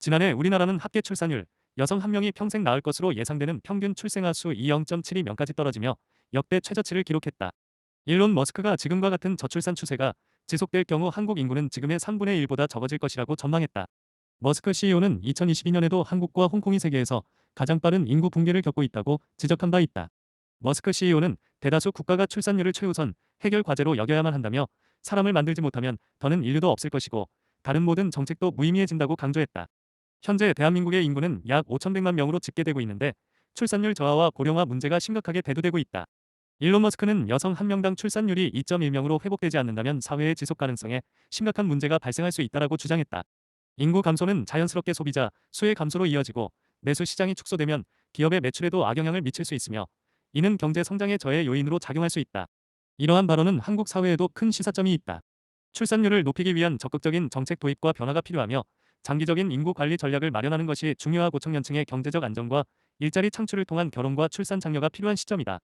지난해 우리나라는 합계 출산율, 여성 한 명이 평생 낳을 것으로 예상되는 평균 출생아 수 2.72명까지 떨어지며 역대 최저치를 기록했다. 일론 머스크가 지금과 같은 저출산 추세가 지속될 경우 한국 인구는 지금의 3분의 1보다 적어질 것이라고 전망했다. 머스크 CEO는 2022년에도 한국과 홍콩이 세계에서 가장 빠른 인구 붕괴를 겪고 있다고 지적한 바 있다. 머스크 CEO는 대다수 국가가 출산율을 최우선 해결 과제로 여겨야만 한다며 사람을 만들지 못하면 더는 인류도 없을 것이고 다른 모든 정책도 무의미해진다고 강조했다. 현재 대한민국의 인구는 약 5,100만 명으로 집계되고 있는데 출산율 저하와 고령화 문제가 심각하게 대두되고 있다. 일론 머스크는 여성 한 명당 출산율이 2.1명으로 회복되지 않는다면 사회의 지속 가능성에 심각한 문제가 발생할 수 있다라고 주장했다. 인구 감소는 자연스럽게 소비자 수의 감소로 이어지고 내수 시장이 축소되면 기업의 매출에도 악영향을 미칠 수 있으며 이는 경제 성장의 저해 요인으로 작용할 수 있다. 이러한 발언은 한국 사회에도 큰 시사점이 있다. 출산율을 높이기 위한 적극적인 정책 도입과 변화가 필요하며 장기적인 인구 관리 전략을 마련하는 것이 중요하고 청년층의 경제적 안정과 일자리 창출을 통한 결혼과 출산 장려가 필요한 시점이다.